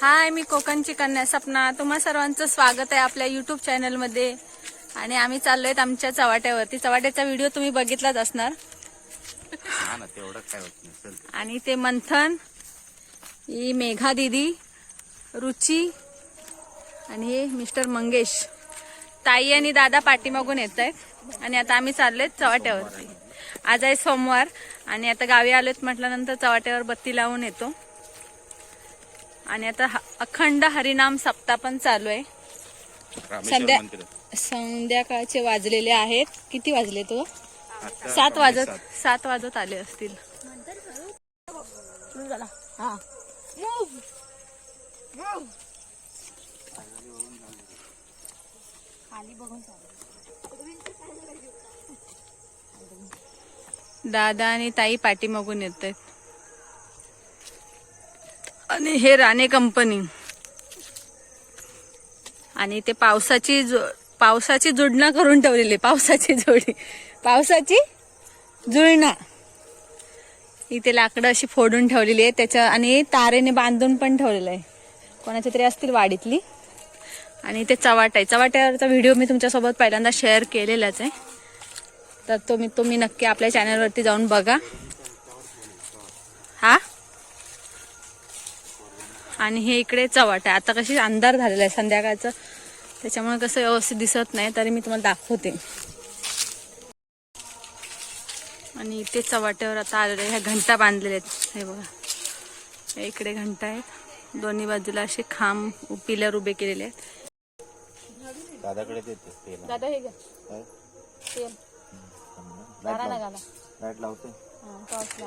हाय मी कोकणची कन्या सपना. तुम्हा सर्वांचं स्वागत आहे आपल्या युट्यूब चॅनलमध्ये आणि आम्ही चाललोय आमच्या चवाट्यावरती चवाट्याचा व्हिडिओ तुम्ही बघितलाच असणार. हा आणि ते मंथन ही मेघा दिदी रुची आणि हे मिस्टर मंगेश. ताई आणि दादा पाठीमागून येत आहेत आणि आता आम्ही चाललोय चवाट्यावरती आज आहे सोमवार. आणि आता गावी आलोत म्हटल्यानंतर चवाट्यावर बत्ती लावून येतो. आणि आता अखंड हरिनाम सप्ताह पण चालू आहे. रामेश्वर संध्या संध्याकाळचे वाजलेले आहेत. किती वाजले तो? सात वाजत सात. सात वाजत आले असतील. दादा आणि ताई पाठीमागून येत आहेत. आणि हे राणे कंपनी. आणि ते पावसाची जो- पावसाची जुडणा करून ठेवलेली पावसाची जोडी. पावसाची जुळणा. इथे लाकडं अशी फोडून ठेवलेली आहे त्याच्या आणि तारेने बांधून पण ठेवलेलं आहे. कोणाच्या तरी असतील वाडीतली. आणि ते चवाट आहे. चवाट्यावरचा व्हिडिओ मी तुमच्यासोबत पहिल्यांदा शेअर केलेलाच आहे. तर तुम्ही तुम्ही नक्की आपल्या चॅनलवरती जाऊन बघा. आणि हे इकडे चवाट आहे. आता कशी अंधार झालेला आहे संध्याकाळचं. त्याच्यामुळे कसं व्यवस्थित दिसत नाही तरी मी तुम्हाला दाखवते. आणि इथे चवाट्यावर आता आलेले ह्या घंटा बांधलेल्या आहेत. हे बघा. या इकडे घंटा आहेत. दोन्ही बाजूला असे खांब पिलर उभे केलेले आहेत. दादाकडे दादा हे घ्या? तेल. लाइट लावते? हां असं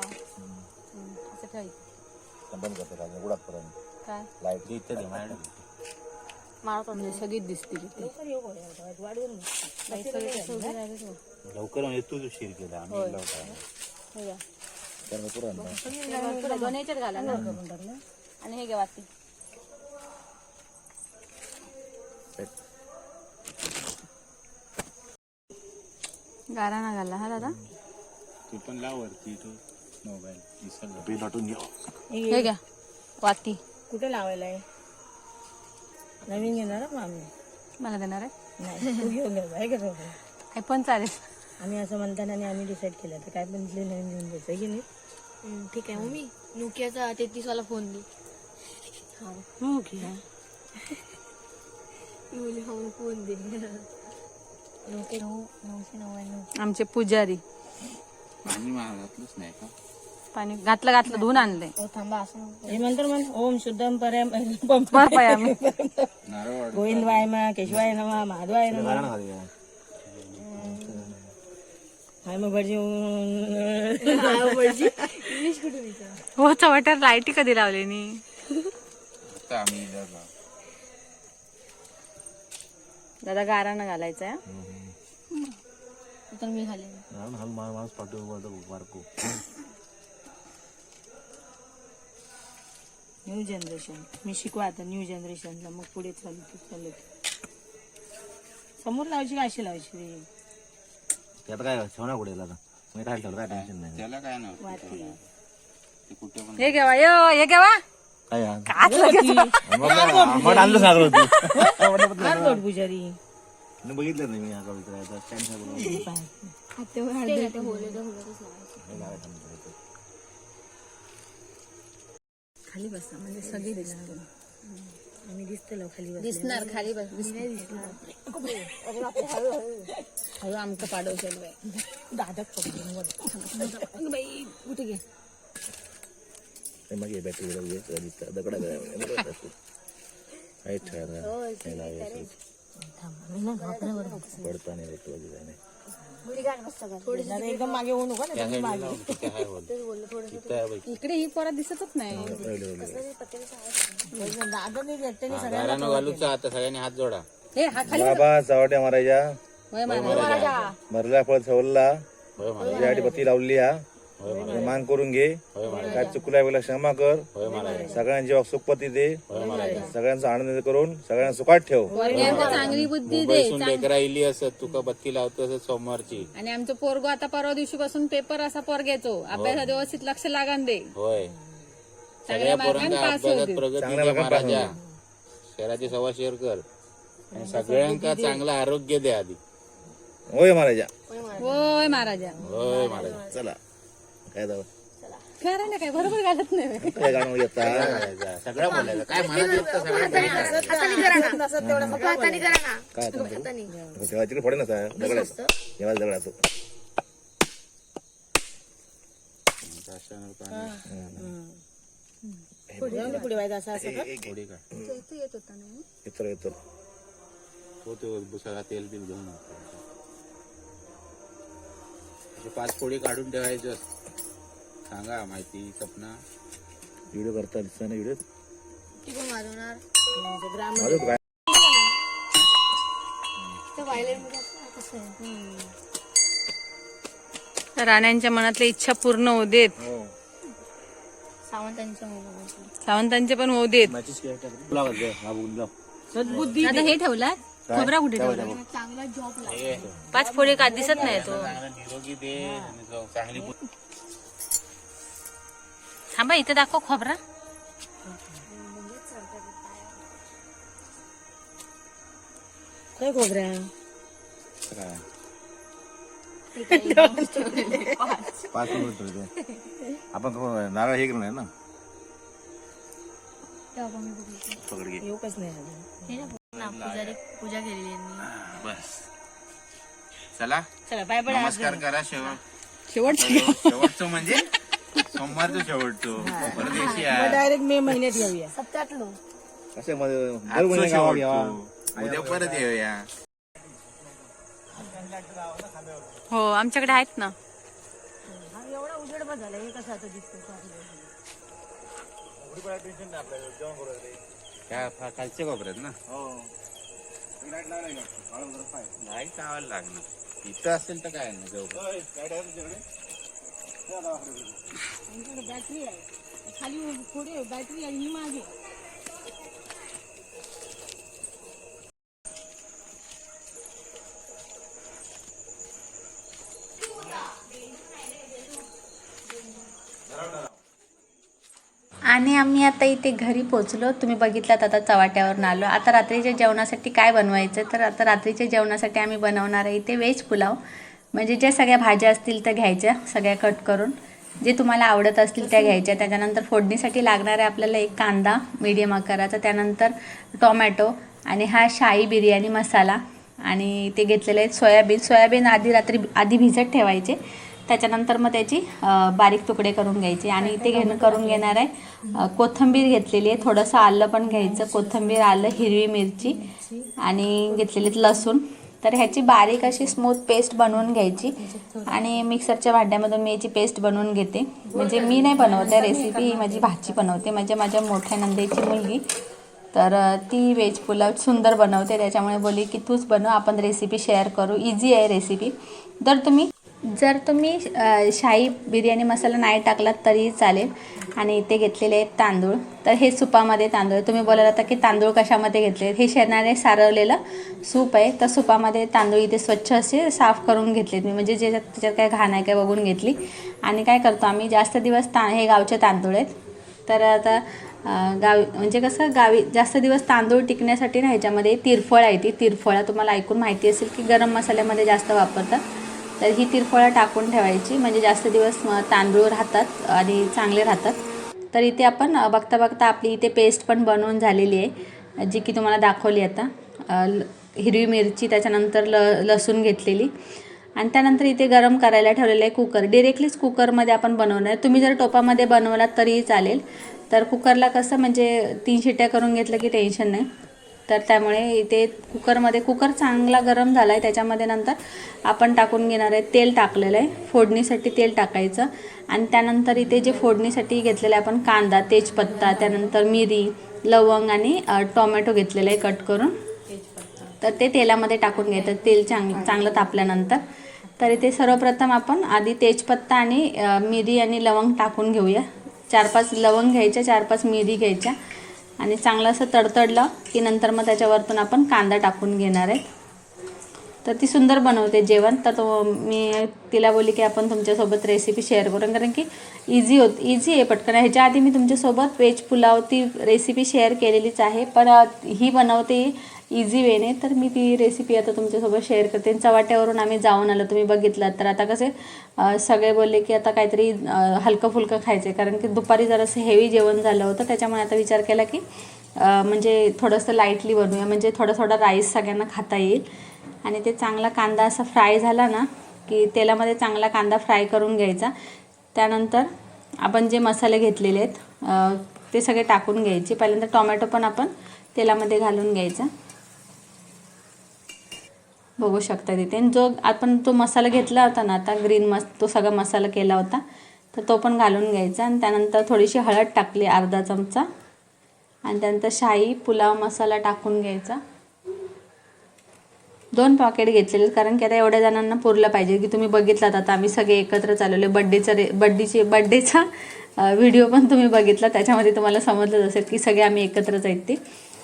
ठेवायचं. बंद करते उडापर्यंत काय? लाइट इथे दे माझ्याकडे माळत म्हणजे सगळीच सगळी कसं उभी राहिली तो. लवकर म्हणजे उशीर केला आम्ही होय. लवकर हे घ्या. तर मग पुरण ना. हे भरपूर आहे. दोन ह्याच्यात घाला ना. आणि हे घ्या वाती. गारा ना घाला हा दादा. तू पण लाव वरती तू मोबाईल वाटून हे घ्या. वाती कुठे लावायला आहे? नवीन घेणार मग आम्ही मला देणार आहे? नाही तू घेऊन घ्या काय करायचं हे पण चालेल. आम्ही असं म्हणताना आणि आम्ही डिसाईड केलं तर काय पण इथले नवीन घेऊन द्यायचं की नाही? हम्म, ठीक आहे मम्मी. नोकियाचा तेहतीस वाला फोन दे. हो. की मुली फोन दे. नोकिया नऊ नऊशे नव्याण्णव. आमचे पुजारी. नाही का? पाणी घातलं घातलं धुवून आणलंय. थांबा असं नको. हे म्हणतो म्हण ओम शुद्धम परम बरं पाय आम्ही नारळ वाढ गोविंदवाय मा केशवाय नमा माधवाय नमा. हाय मग भटजी हो चवट्यावर लाईटी कधी लावली नी. दादा गारानं घालायचा तर मी खाली माणूस पाठवून बारको न्यू जनरेशन मी शिकवा आता न्यू जनरेशनला मग पुढे चालू चालू समोर लावायची का अशी लावायची रे? आता काय ठेवणार कुठे आता? मी काय ठेवलं काय टेन्शन नाही. त्याला काय वाती. हे घ्यावा यो हे घ्यावा काय? काच आणलं पुजारी. मी बघितलं नाही मी हा कविता stand च्या बरोबर. हातावर हात दे, ते होले तर होणारच लावायचं. हे लावायचं म्हणतो इथे. खाली बसा म्हणजे सगळी दिसणार. आम्ही दिसतो खाली बस दिसणार खाली बस. हळू आमचं पाडवशेल बाई दादक पकडून वर. बाई कुठे घे. मग हे बॅटरी दिसतं. दगडं. पडता नाही. दादा एकदम मागे होऊ नको ना मागे. इकडे ही पोरा दिसतच नाही. दादा नाही हा, घालूचा आता सगळ्यांनी हात जोडा. हे हा खाली बाबा चवट्या मारायच्या. होय मारा. मरला फळ होय मला तुझ्यासाठी बत्ती लावली हा. मान करून घे. काय चुकलाय वेळेला क्षमा कर. सगळ्यांची सुखपती दे. सगळ्यांचा आनंद करून सगळ्यांना सुखात ठेव. चांगली बुद्धी दे लेकरा इली असत तुका बत्ती लावतो असत सोमवारची. आणि आमचं पोरगो आता परवा दिवशी पासून पेपर असा पोर घ्यायचो अभ्यासात व्यवस्थित लक्ष लागान दे. होय. सगळ्या अभ्यासात. प्रगती मार्गाने पास महाराजा शहराची सभा शेअर कर. आणि सगळ्यांका चांगलं आरोग्य दे आधी. होय महाराजा. होय महाराजा. होय महाराज. चला. काय ना काय बरोबर घालत नाही काय गाणं येता? सगळं बोलायचं काय म्हणत येत तर सगळं बोलायचं. काय तुमचं तेव्हा तिकडे फोडे नसा दगड असतो? जेव्हा दगड असतो राष्ट्रानं पाणी. पुढे व्हायचं असं असं का? येतो येतो तो ते सगळा तेल बिल घेऊन येतो. पाच फोडी काढून ठेवायचं सांगा माहिती सपना. व्हिडिओ करता दिसता ना व्हिडिओ माझं काय? राण्यांच्या मनातल्या इच्छा पूर्ण होऊ देत. सावंतांच्या मुलामध्ये सावंतांचे पण होऊ देत. सद्बुद्धी आता हे ठेवला खोबरा कुठे ठेवला चांगला जॉब पाच फोडे का दिसत नाही तो? निरोगी दे. चांगली थांबा इथे दाखव खोबरा. काय पाच मिनिट आपण नारळ हे केलं ना? तेव्हा मी बघितलं पकड घे. येऊकच नाही अजून. हे ना बघ ना पुजारी पूजा केलेली यांनी बस. चला. चला बाय बाय नमस्कार करा शेवट. शेवट शेवटचं म्हणजे? सोमवारचं शेवटचं. परदेशी आहे. डायरेक्ट मे महिन्यात येऊया. सप्त्यातलो कसं मध्ये दर आजचं महिने गावात यावा शेवटचं. उद्या परत येऊया. हो आमच्याकडे आहेत ना. हा एवढा उजेड झाला. हे कसं आता दिसतं त्या फा- खालच्या कोपऱ्यात ना? लाइट लावायला लागणार. इथं असेल तर काय नाही जाऊ बॅटरी आहे खाली पुढे बॅटरी आहे ही मागे आणि आम्ही आता इथे घरी पोचलो तुम्ही बघितलात आता चवाट्यावरून आलो. आता रात्रीच्या जेवणासाठी काय बनवायचं? तर आता रात्रीच्या जेवणासाठी आम्ही बनवणार आहे इथे व्हेज पुलाव. म्हणजे ज्या सगळ्या भाज्या असतील त्या घ्यायच्या सगळ्या कट करून. जे तुम्हाला आवडत असतील त्या घ्यायच्या. त्याच्यानंतर फोडणीसाठी लागणार आहे आपल्याला एक कांदा मीडियम आकाराचा त्यानंतर टोमॅटो आणि हा शाही बिर्याणी मसाला आणि ते घेतलेले आहेत सोयाबीन. सोयाबीन आधी रात्री आधी भिजत ठेवायचे. त्याच्यानंतर मग त्याची बारीक तुकडे करून घ्यायचे. आणि इथे घेणं करून घेणार आहे. कोथंबीर कोथिंबीर घेतलेली आहे. थोडंसं आलं पण घ्यायचं. कोथिंबीर आलं हिरवी मिरची आणि घेतलेली आहेत लसूण. तर ह्याची बारीक अशी स्मूथ पेस्ट बनवून घ्यायची. आणि मिक्सरच्या भांड्यामधून मी याची पेस्ट बनवून घेते. म्हणजे मी नाही बनवते रेसिपी ही माझी भाजी बनवते. म्हणजे माझ्या मोठ्या नंदेची मुलगी. तर ती व्हेज पुलाव सुंदर बनवते. त्याच्यामुळे बोली की तूच बनव आपण रेसिपी शेअर करू. इझी आहे रेसिपी जर तुम्ही जर तुम्ही शाही बिर्याणी मसाला नाही टाकलात तरी चालेल. आणि इथे घेतलेले आहेत तांदूळ. तर हे सुपामध्ये तांदूळ. तुम्ही बोलाल आता की तांदूळ कशामध्ये घेतले हे शेणाने सारवलेलं सूप आहे. तर सुपामध्ये तांदूळ इथे स्वच्छ असे साफ करून घेतलेत मी. म्हणजे जे त्याच्यात काय घाण आहे काय बघून घेतली. आणि काय करतो आम्ही जास्त दिवस ता हे गावचे तांदूळ आहेत. तर आता गावी म्हणजे कसं गावी जास्त दिवस तांदूळ टिकण्यासाठी ना ह्याच्यामध्ये तिरफळ आहे ती. तिरफळा तुम्हाला ऐकून माहिती असेल की गरम मसाल्यामध्ये जास्त वापरतात. तर ही तिरफळं टाकून ठेवायची. म्हणजे जास्त दिवस तांदूळ राहतात आणि चांगले राहतात. तर इथे आपण बघता बघता आपली इथे पेस्ट पण बनवून झालेली आहे जी की तुम्हाला दाखवली आता. ल- हिरवी मिरची त्याच्यानंतर ल लसूण घेतलेली. आणि त्यानंतर इथे गरम करायला ठेवलेलं आहे कुकर. डिरेक्टलीच कुकरमध्ये आपण बनवणार आहे. तुम्ही जर टोपामध्ये बनवलात तरीही चालेल. तर कुकरला कसं म्हणजे तीन शिट्ट्या करून घेतलं की टेन्शन नाही. तर त्यामुळे इथे कुकरमध्ये कुकर चांगला गरम झाला आहे त्याच्यामध्ये नंतर आपण टाकून घेणार आहे तेल टाकलेलं आहे. फोडणीसाठी तेल टाकायचं. आणि त्यानंतर इथे जे फोडणीसाठी घेतलेलं आहे आपण कांदा तेजपत्ता त्यानंतर मिरी लवंग आणि टोमॅटो घेतलेलं आहे कट करून. तर ते तेलामध्ये टाकून घ्यायचं. तेल चांग चांगलं तापल्यानंतर. तर इथे सर्वप्रथम आपण आधी तेजपत्ता आणि मिरी आणि लवंग टाकून घेऊया. चार पाच लवंग घ्यायच्या चार पाच मिरी घ्यायच्या. आणि चांगलं असं तडतडलं की नंतर मग त्याच्यावरतून आपण कांदा टाकून घेणार आहे तर ती सुंदर बनवते जेवण. तर तो मी तिला बोलली की आपण तुमच्यासोबत रेसिपी शेअर करू. कारण की इझी होत इझी आहे पटकन. ह्याच्या आधी मी तुमच्यासोबत व्हेज पुलाव ती रेसिपी शेअर केलेलीच आहे. पण ही बनवते इझी वेने. तर मी ती रेसिपी आता तुमच्यासोबत शेअर करते. चवाट्यावरून आम्ही जाऊन आलो. तुम्ही बघितलात तर आता कसे सगळे बोलले की आता काहीतरी हलकं फुलकं खायचं आहे कारण की दुपारी जरासं हेवी जेवण झालं होतं. त्याच्यामुळे आता विचार केला की म्हणजे थोडंसं लाईटली बनवूया. म्हणजे थोडा थोडा राईस सगळ्यांना खाता येईल. आणि ते चांगला कांदा असा फ्राय झाला ना की तेलामध्ये चांगला कांदा फ्राय करून घ्यायचा. त्यानंतर आपण जे मसाले घेतलेले आहेत ते सगळे टाकून घ्यायचे. पहिल्यांदा टोमॅटो पण आपण तेलामध्ये घालून घ्यायचा. बघू शकता तिथे. आणि जो आपण तो मसाला घेतला होता ना आता ग्रीन मस तो सगळा मसाला केला होता तर तो पण घालून घ्यायचा. आणि त्यानंतर थोडीशी हळद टाकली अर्धा चमचा. आणि त्यानंतर शाही पुलाव मसाला टाकून घ्यायचा. दोन पॉकेट घेतलेले कारण की आता एवढ्या जणांना पुरलं पाहिजे की तुम्ही बघितलात आता आम्ही सगळे एकत्र चालवले. बड्डेचा रे बड्डेची बड्डेचा व्हिडिओ पण तुम्ही बघितला. त्याच्यामध्ये तुम्हाला समजलंच असेल की सगळे आम्ही एकत्रच आहेत ते.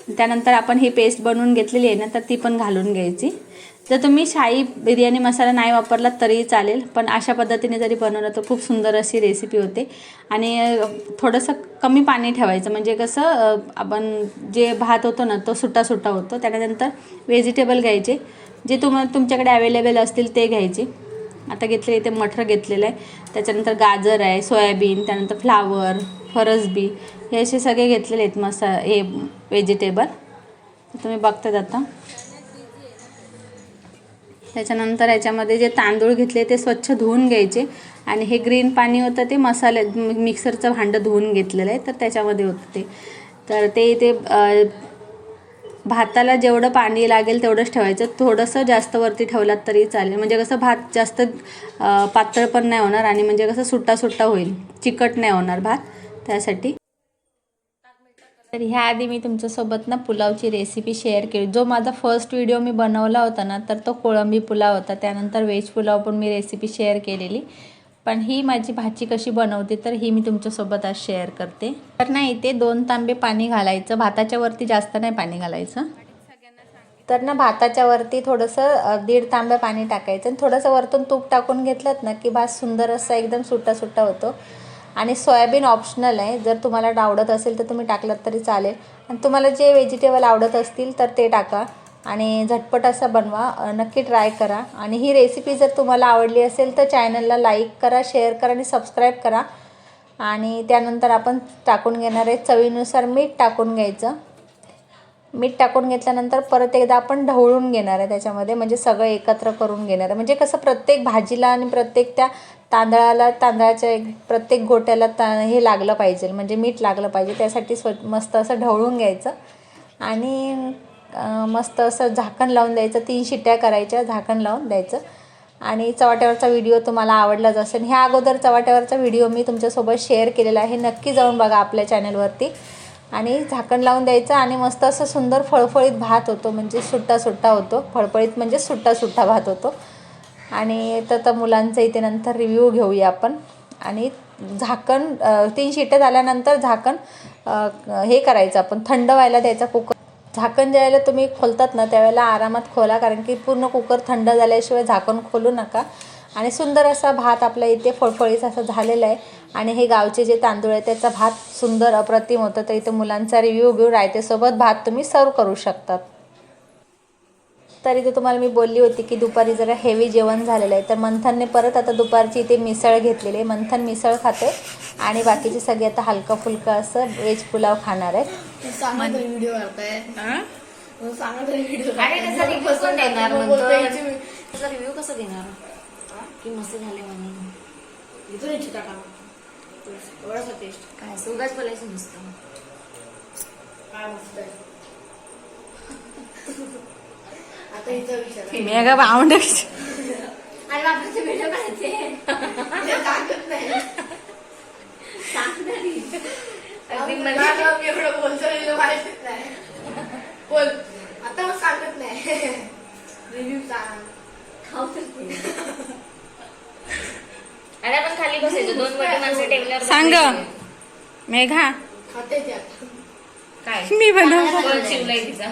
त्यानंतर आपण ही पेस्ट बनवून घेतलेली आहे ना तर ती पण घालून घ्यायची. जर तुम्ही शाही बिर्याणी मसाला नाही वापरला तरी चालेल पण अशा पद्धतीने जरी बनवलं तर खूप सुंदर अशी रेसिपी होते. आणि थोडंसं कमी पाणी ठेवायचं म्हणजे कसं आपण जे भात होतो ना तो सुट्टा सुट्टा होतो त्यानंतर व्हेजिटेबल घ्यायचे. जे तुम तुमच्याकडे अवेलेबल असतील ते घ्यायचे. आता घेतले इथे मटर घेतलेलं आहे. त्याच्यानंतर गाजर आहे सोयाबीन त्यानंतर फ्लावर फरसबी हे असे सगळे घेतलेले आहेत मसा हे व्हेजिटेबल तुम्ही बघतात आता. त्याच्यानंतर याच्यामध्ये जे तांदूळ घेतले ते स्वच्छ धुवून घ्यायचे. आणि हे ग्रीन पाणी होतं ते मसाले मिक्सरचं भांडं धुवून घेतलेलं आहे तर त्याच्यामध्ये होतं ते. तर ते ते भाताला जेवढं पाणी लागेल तेवढंच ठेवायचं. थोडंसं जास्त वरती ठेवलात तरी चालेल. म्हणजे कसं भात जास्त पातळ पण नाही होणार आणि म्हणजे कसं सुट्टा सुट्टा होईल. चिकट नाही होणार भात. त्यासाठी तर ह्या आधी मी तुमच्यासोबत ना पुलावची रेसिपी शेअर केली. जो माझा फर्स्ट व्हिडिओ मी बनवला होता ना तर तो कोळंबी पुलाव होता. त्यानंतर व्हेज पुलाव पण मी रेसिपी शेअर केलेली. पण ही माझी भाजी कशी बनवते तर ही मी तुमच्यासोबत आज शेअर करते. तर नाही ते दोन तांबे पाणी घालायचं. भाताच्या वरती जास्त नाही पाणी घालायचं. तर ना भाताच्या वरती थोडंसं दीड तांबे पाणी टाकायचं. आणि थोडंसं वरतून तूप टाकून घेतलं ना की भात सुंदर असा एकदम सुट्टा सुट्टा होतो. आणि सोयाबीन ऑप्शनल आहे. जर तुम्हाला आवडत असेल तर तुम्ही टाकलात तरी चालेल. आणि तुम्हाला जे व्हेजिटेबल आवडत असतील तर ते टाका. आणि झटपट असा बनवा. नक्की ट्राय करा. आणि ही रेसिपी जर तुम्हाला आवडली असेल तर चॅनलला लाईक करा शेअर करा आणि सबस्क्राईब करा. आणि त्यानंतर आपण टाकून घेणार आहे चवीनुसार मीठ टाकून घ्यायचं. मीठ टाकून घेतल्यानंतर परत एकदा आपण ढवळून घेणार आहे त्याच्यामध्ये. म्हणजे सगळं एकत्र करून घेणार आहे. म्हणजे कसं प्रत्येक भाजीला आणि प्रत्येक त्या तांदळाला तांदळाच्या एक प्रत्येक गोट्याला ता हे लागलं पाहिजे म्हणजे मीठ लागलं पाहिजे त्यासाठी स्व मस्त असं ढवळून घ्यायचं. आणि मस्त असं झाकण लावून द्यायचं तीन शिट्ट्या करायच्या झाकण लावून द्यायचं. आणि चवाट्यावरचा व्हिडिओ तुम्हाला आवडलाच असेल ह्या अगोदर चवाट्यावरचा व्हिडिओ मी तुमच्यासोबत शेअर केलेला आहे नक्की जाऊन बघा आपल्या चॅनलवरती. आणि झाकण लावून द्यायचं आणि मस्त असं सुंदर फळफळीत भात होतो म्हणजे सुट्टा सुट्टा होतो फळफळीत म्हणजे सुट्टा सुट्टा भात होतो. आणि तर तर मुलांचा इथे नंतर रिव्ह्यू घेऊया आपण. आणि झाकण तीन शिट्ट्या झाल्यानंतर झाकण हे करायचं आपण. थंड व्हायला द्यायचा कुकर. झाकण ज्यावेळेला तुम्ही खोलतात ना त्यावेळेला आरामात खोला कारण की पूर्ण कुकर थंड झाल्याशिवाय झाकण खोलू नका. आणि सुंदर असा भात आपल्या इथे फळफळीचा असा झालेला आहे. आणि हे गावचे जे तांदूळ आहे त्याचा भात सुंदर अप्रतिम होतं. तर इथे मुलांचा रिव्ह्यू घेऊन रायतेसोबत भात तुम्ही सर्व करू शकतात. तरी तर तुम्हाला मी बोलली होती की दुपारी जरा हेवी जेवण झालेलं आहे. तर मंथनने परत आता दुपारची इथे मिसळ घेतलेली आहे. मंथन मिसळ खाते. आणि बाकीचे सगळे आता हलकं फुलकं असं व्हेज पुलाव खाणार आहेत. रिव्ह्यू कसं देणार की मस्त झाले म्हणे काय सुगाच बोलायचं नुसतं. मेगा बावंड अरे बापरे व्हिडिओ काढते बोल. आता मग सांगत नाही. रिव्ह्यू सांग. अरे आपण खाली बसायचो. दोन मोठी माणसं टेबलवर सांग. मेघा. खाते ते आता काय? मी बनव कोण शिवलाय तिचा.